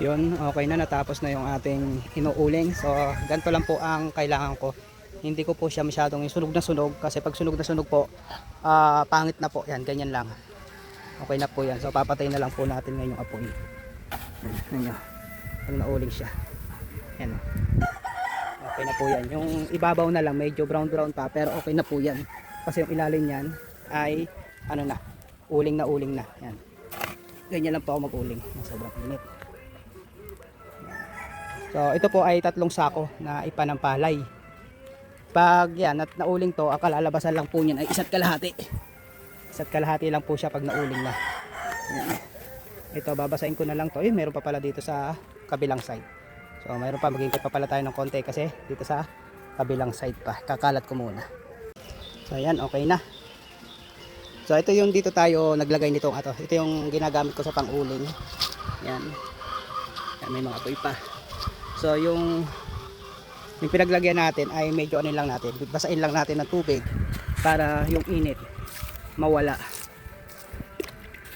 Yun, okay na natapos na yung ating inuuling. So, ganito lang po ang kailangan ko. Hindi ko po siya masyadong sunog na sunog kasi pag sunog na sunog po, ah, pangit na po. Yan, ganyan lang. Okay na po yan. So, papatay na lang po natin ngayon yung apoy. Yan. Pag nauling siya. Yan. Okay na po yan. Yung ibabaw na lang, medyo brown brown pa, pero okay na po yan. Kasi yung ilalim niyan ay, ano na, uling na uling na. Yan. Ganyan lang po ako mag-uling. Ang Sobrang init. So, ito po ay tatlong sako na ipanampalay. Pag yan, at nauling to, ang kalalabasan lang po niyan ay isa't kalahati. Isa't kalahati lang po siya pag nauling na. Ito, babasahin ko na lang to. Eh, meron pa pala dito sa kabilang side. So, meron pa, magiging pa pala tayo ng konti kasi dito sa kabilang side pa. Kakalat ko muna. So, ayan, okay na. So, ito yung dito tayo naglagay nitong ato. Ito yung ginagamit ko sa panguling. Yan. Yan, may mga apoy pa. So, yung yung pinaglagyan natin ay medyo ano lang natin. Basain lang natin ng tubig para yung init mawala.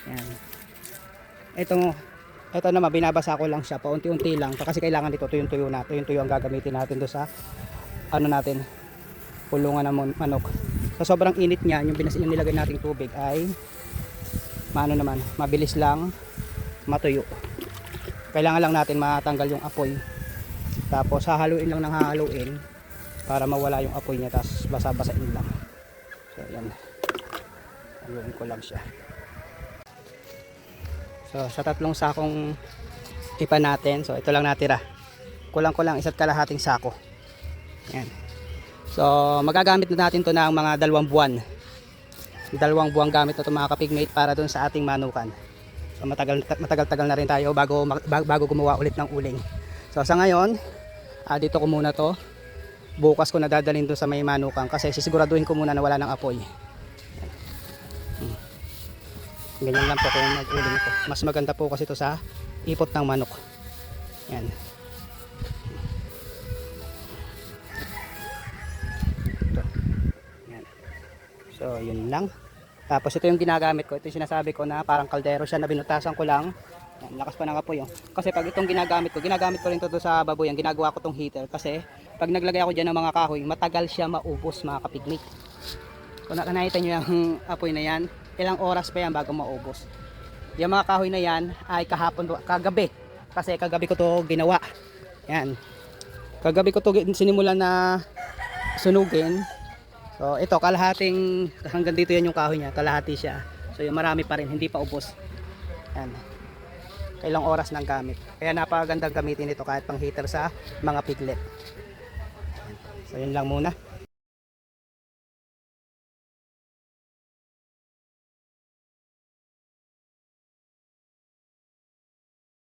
Yan. Ito ito naman binabasa ko lang siya paunti-unti lang kasi kailangan dito tuyong-tuyo na tuyong-tuyo ang gagamitin natin do sa ano natin kulungan ng manok. Sa sobrang init niya, yung binas yung nilagay nating tubig ay maano naman, mabilis lang matuyo. Kailangan lang natin matanggal yung apoy. Tapos hahaluin lang ng hahaluin para mawala yung apoy niya tapos basa-basain lang. So yan. Haluin ko lang siya. So sa tatlong sakong ipa natin, so ito lang natira. Kulang ko lang isa't kalahating sako. Yan. So magagamit na natin to ng mga dalawang buwan. Dalawang buwang gamit na to mga kapigmate para dun sa ating manukan. So matagal matagal-tagal na rin tayo bago bago gumawa ulit ng uling. So sa ngayon, ah, dito ko muna to. Bukas ko na dadalhin doon sa may manukan kasi sisiguraduhin ko muna na wala ng apoy. Hmm. Ganyan lang po kung mag-uling ko. Mas maganda po kasi ito sa ipot ng manok. Yan. Ito. Yan. So, yun lang. Tapos ito yung ginagamit ko. Ito yung sinasabi ko na parang kaldero siya na binutasan ko lang. Yan, lakas pa ng apoy. Oh. Kasi pag itong ginagamit ko, ginagamit ko rin to sa baboy. Ginagawa ko tong heater kasi pag naglagay ako dyan ng mga kahoy, matagal siya maubos mga kapigmit. Kung nakakita nyo yung apoy na yan, ilang oras pa yan bago maubos. Yung mga kahoy na yan ay kahapon, kagabi. Kasi kagabi ko to ginawa. Yan. Kagabi ko to sinimulan na sunugin. So ito kalahating hanggang dito yan yung kahoy niya, kalahati siya. So yung marami pa rin, hindi pa ubos. Yan. Kailang oras ng gamit. Kaya napakagandang gamitin ito kahit pang heater sa mga piglet. So yun lang muna.